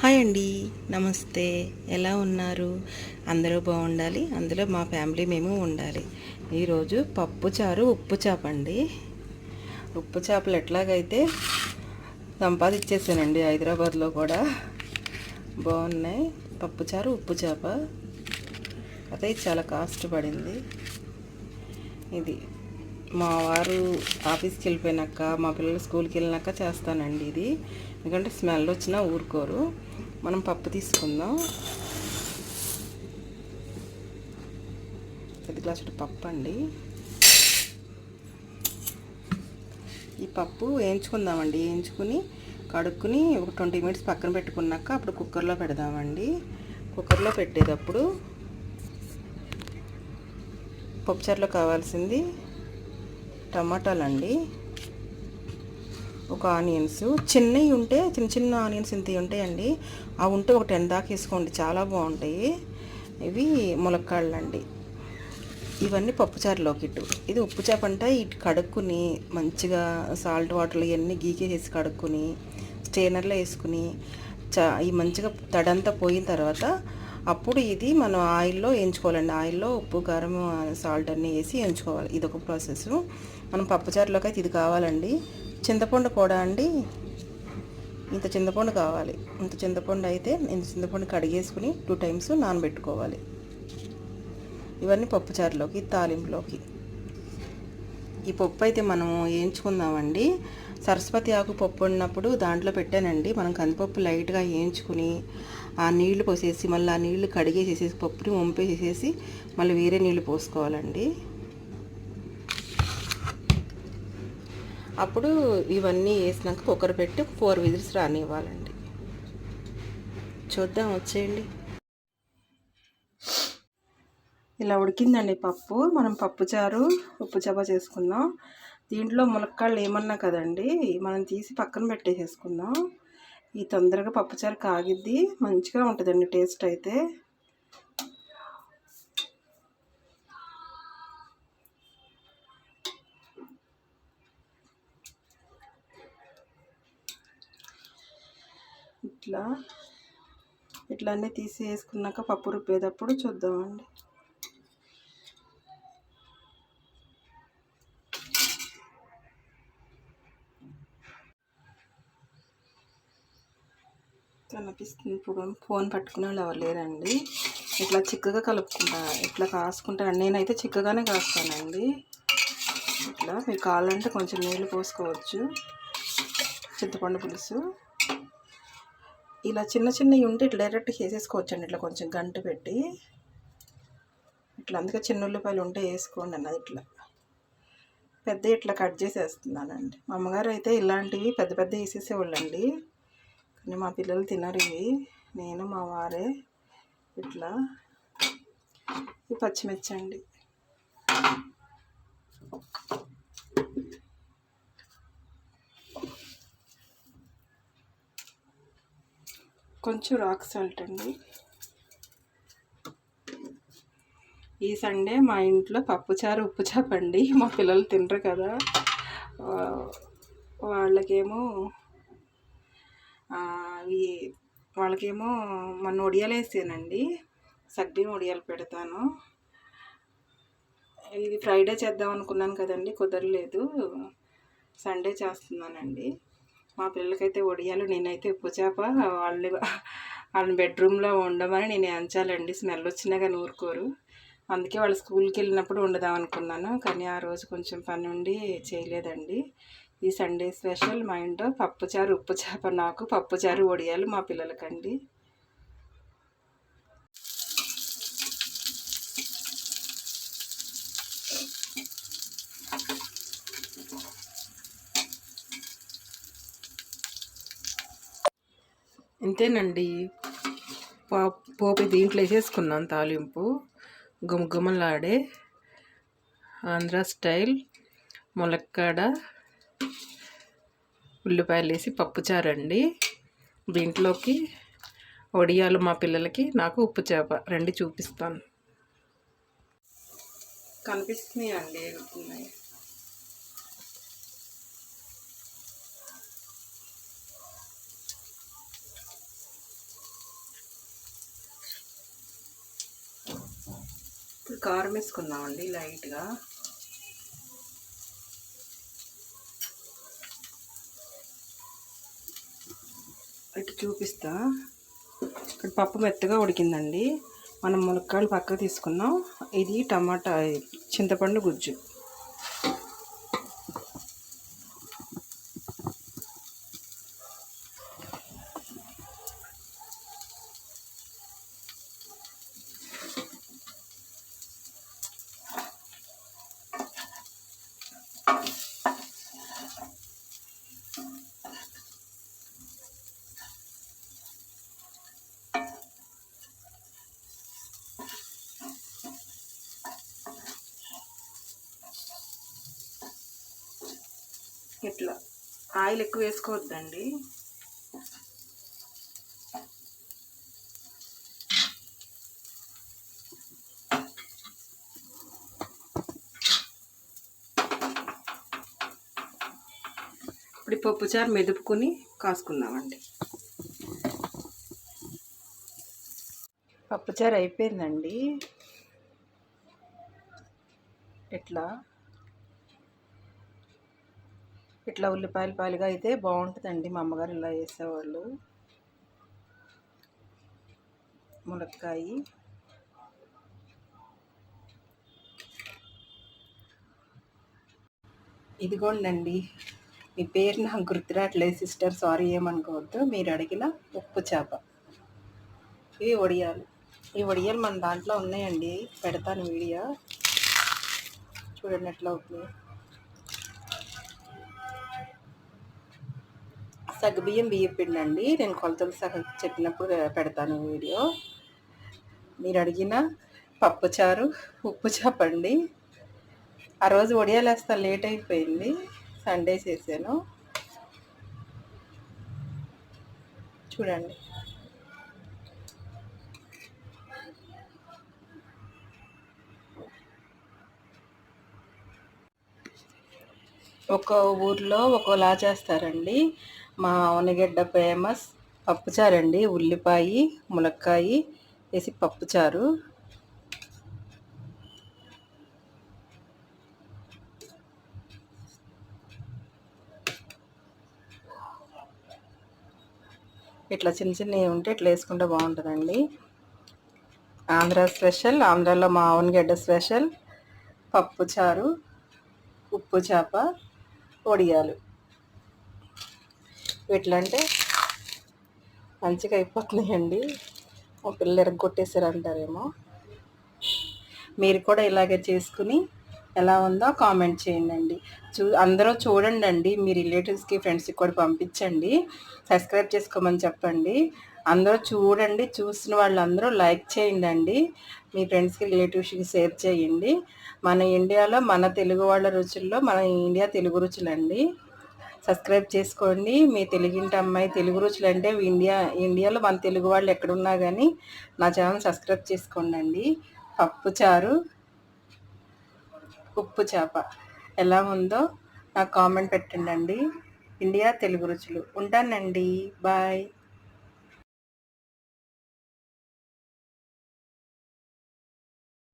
Hi అండి. నమస్తే. ఎలా ఉన్నారు? అందరూ బాగుండాలి. అందులో మా ఫ్యామిలీ మేము ఉండాలి. ఈరోజు పప్పు చారు ఉప్పు చేప అండి. ఉప్పు చేపలు ఎట్లాగైతే సంపాదించేసానండి హైదరాబాద్లో కూడా. బాగున్నాయి. పప్పు చారు ఉప్పు చేప. అదే చాలా కాస్ట్ పడింది. ఇది మా వారు ఆఫీస్కి వెళ్ళిపోయినాక మా పిల్లలు స్కూల్కి వెళ్ళినాక చేస్తానండి ఇది. ఎందుకంటే స్మెల్ వచ్చినా ఊరుకోరు. మనం పప్పు తీసుకుందాం. పెద్ద గ్లాసు పప్పు అండి. ఈ పప్పు వేయించుకుందామండి. వేయించుకుని కడుక్కుని ఒక ట్వంటీ మినిట్స్ పక్కన పెట్టుకున్నాక అప్పుడు కుక్కర్లో పెడదామండి. కుక్కర్లో పెట్టేటప్పుడు పప్పుచారులో కావాల్సింది టమాటాలండి. ఒక ఆనియన్స్. చిన్నవి ఉంటే చిన్న చిన్న ఆనియన్స్ ఇంత ఉంటాయండి. అవి ఉంటే ఒక టెన్ దాకా వేసుకోండి. చాలా బాగుంటాయి. ఇవి ములక్కాళ్ళు అండి ఇవన్నీ పప్పుచారులోకి ఇటు. ఇది ఉప్పు చేప అంటే ఇటు కడుక్కుని మంచిగా సాల్ట్ వాటర్లు ఇవన్నీ గీకేసేసి కడుక్కుని స్టేనర్లో వేసుకుని చా ఈ మంచిగా తడంతా పోయిన తర్వాత అప్పుడు ఇది మనం ఆయిల్లో వేయించుకోవాలండి. ఆయిల్లో ఉప్పు కారం సాల్ట్ అన్నీ వేసి వేయించుకోవాలి. ఇది ఒక ప్రాసెస్. మనం పప్పుచారులోకి అయితే ఇది కావాలండి. చింతపండు కూడా అండి. ఇంత చింతపండు కావాలి. ఇంత చింతపండు అయితే ఇంత చింతపండు కడిగేసుకుని టూ టైమ్స్ నానబెట్టుకోవాలి. ఇవన్నీ పప్పుచారులోకి తాలింపులోకి. ఈ పప్పు అయితే మనం వేయించుకుందామండి. సరస్వతి ఆకు పప్పు ఉన్నప్పుడు దాంట్లో పెట్టానండి. మనం కందిపప్పు లైట్గా వేయించుకుని ఆ నీళ్ళు పోసేసి మళ్ళీ ఆ నీళ్ళు కడిగేసేసేసి పప్పుని వంపేసేసి మళ్ళీ వేరే నీళ్ళు పోసుకోవాలండి. అప్పుడు ఇవన్నీ వేసినాక కుక్కర్ పెట్టి ఫోర్ విజిల్స్ రానివ్వాలండి. చూద్దాం వచ్చేయండి. ఇలా ఉడికిందండి పప్పు. మనం పప్పుచారు ఉప్పు చేప చేసుకుందాం. దీంట్లో ములక్కాళ్ళు ఏమన్నా కదండి మనం తీసి పక్కన పెట్టేసేసుకుందాం. ఈ తొందరగా పప్పుచారు కాగిద్ది మంచిగా ఉంటుందండి టేస్ట్ అయితే. ఇట్లా ఇట్లా అన్నీ తీసి వేసుకున్నాక పప్పు రుబ్బేటప్పుడు చూద్దామండి. కనిపిస్తుంది ఇప్పుడు ఫోన్ పట్టుకునే వాళ్ళు ఎవరు లేరండి. ఇట్లా చిక్కగా కలుపుకుంటా ఇట్లా కాసుకుంటాను నేనైతే చిక్కగానే కాస్తానండి. ఇట్లా మీకు కావాలంటే కొంచెం నీళ్ళు పోసుకోవచ్చు. చింతపండు పులుసు. ఇలా చిన్న చిన్నవి ఉంటే ఇట్లా డైరెక్ట్ వేసేసుకోవచ్చు అండి ఇట్లా కొంచెం గంట పెట్టి ఇట్లా అందుకే చిన్న ఉల్లిపాయలు ఉంటే వేసుకోండి అన్నది ఇట్లా. పెద్ద ఇట్లా కట్ చేసేస్తున్నానండి. మా అమ్మగారు అయితే ఇలాంటివి పెద్ద పెద్ద వేసేసేవాళ్ళండి. కానీ మా పిల్లలు తినరు ఇవి. నేను మా వారే ఇట్లా ఈ పచ్చిమిర్చి అండి కొంచెం రాక్ సాల్ట్ అండి. ఈ సండే మా ఇంట్లో పప్పుచారు ఉప్పు చేపండి మా పిల్లలు తినరు కదా. వాళ్ళకేమో అవి వాళ్ళకేమో మొన్న ఒడియాలు వేసానండి. సగ్బియ్యం ఒడియాలు పెడతాను. ఇది ఫ్రైడే చేద్దాం అనుకున్నాను కదండి కుదరలేదు. సండే చేస్తున్నానండి. మా పిల్లలకైతే ఒడియాలు నేనైతే ఉప్పు చేప వాళ్ళు వాళ్ళని బెడ్రూమ్లో ఉండమని నేను ఎంచాలండి. స్మెల్ వచ్చినా కానీ ఊరుకోరు. అందుకే వాళ్ళు స్కూల్కి వెళ్ళినప్పుడు ఉండదాం అనుకున్నాను. కానీ ఆ రోజు కొంచెం పని ఉండి చేయలేదండి. ఈ సండే స్పెషల్ మా ఇంట్లో పప్పుచారు ఉప్పు చేప నాకు పప్పుచారు ఒడియాలు మా పిల్లలకండి. ఇంతేనండి. పోపు దీంట్లో వేసేసుకున్నాను తాలింపు. గుమగుమలాడే ఆంధ్ర స్టైల్. ములక్కాడ ఉల్లిపాయలు వేసి పప్పుచారండి దీంట్లోకి వడియాలు మా పిల్లలకి నాకు ఉప్పు చేప రెండు చూపిస్తాను. కనిపిస్తున్నాయి అండి ఎగుతున్నాయి కారం వేసుకుందామండి లైట్గా. ఇటు చూపిస్తా. ఇక్కడ పప్పు మెత్తగా ఉడికిందండి. మనం ములక్కాయలు పక్కకు తీసుకున్నాం ఇది టమాటా చింతపండు గుజ్జు. ఇట్లా ఆయిల్ ఎక్కువ వేసుకోవద్దండి. ఇప్పుడు పప్పుచారు మెదుపుకొని కాసుకుందామండి. పప్పుచారు అయిపోయిందండి. ఇట్లా ఇట్లా ఉల్లిపాయలు పాయలుగా అయితే బాగుంటుందండి. మా అమ్మగారు ఇలా చేసేవాళ్ళు. మునక్కాయ. ఇదిగోండి మీ పేరు నాకు గుర్తురాట్లేదు సిస్టర్. సారీ ఏమనుకోవద్దు. మీరు అడిగిన ఉప్పు చేప. ఇవి వడియాలు ఈ వడియాలు మన దాంట్లో ఉన్నాయండి. పెడతాను వీడియో. చూడండి ఎట్లా అవుతుంది. సగ్గుబియ్యం బియ్యం పిండి అండి నేను కొలతలు సగ చెప్పినప్పుడు పెడతాను వీడియో. మీరు అడిగిన పప్పుచారు ఉప్పు చేపండి. ఆ రోజు వడియాలు వేస్తా లేట్ అయిపోయింది. సండే చేశాను. చూడండి. ఒక ఊర్లో ఒకలా చేస్తారండి. మా ఉనగడ్డ ఫేమస్. పప్పుచారు అండి ఉల్లిపాయ ములక్కాయ వేసి పప్పుచారు ఇట్లా చిన్న చిన్నవి ఉంటే ఇట్లా వేసుకుంటే బాగుంటుందండి. ఆంధ్ర స్పెషల్. ఆంధ్రాలో మా ఆవునగడ్డ స్పెషల్. పప్పుచారు ఉప్పు చేప. వడియాలు ఎట్లంటే మంచిగా అయిపోతున్నాయండి. మా పిల్లలు ఎరగొట్టేసారు అంటారేమో మీరు కూడా ఇలాగే చేసుకుని ఎలా ఉందో కామెంట్ చేయండి చూ అందరూ చూడండి అండి మీ రిలేటివ్స్కి ఫ్రెండ్స్కి కూడా పంపించండి. సబ్స్క్రైబ్ చేసుకోమని చెప్పండి. అందరూ చూడండి చూసిన వాళ్ళందరూ లైక్ చేయండి అండి మీ ఫ్రెండ్స్కి రిలేటివ్స్కి షేర్ చేయండి. మన ఇండియాలో మన తెలుగు వాళ్ళ రుచుల్లో మన ఇండియా తెలుగు రుచులండి. సబ్స్క్రైబ్ చేసుకోండి. మీ తెలుగింటి అమ్మాయి తెలుగు రుచులు అంటే ఇండియా ఇండియాలో మన తెలుగు వాళ్ళు ఎక్కడున్నా కానీ నా ఛానల్ సబ్స్క్రైబ్ చేసుకోండి అండి పప్పు చారు ఉప్పు చేప ఎలా ఉందో నాకు కామెంట్ పెట్టండి ఇండియా తెలుగు రుచులు. ఉంటానండి. బాయ్.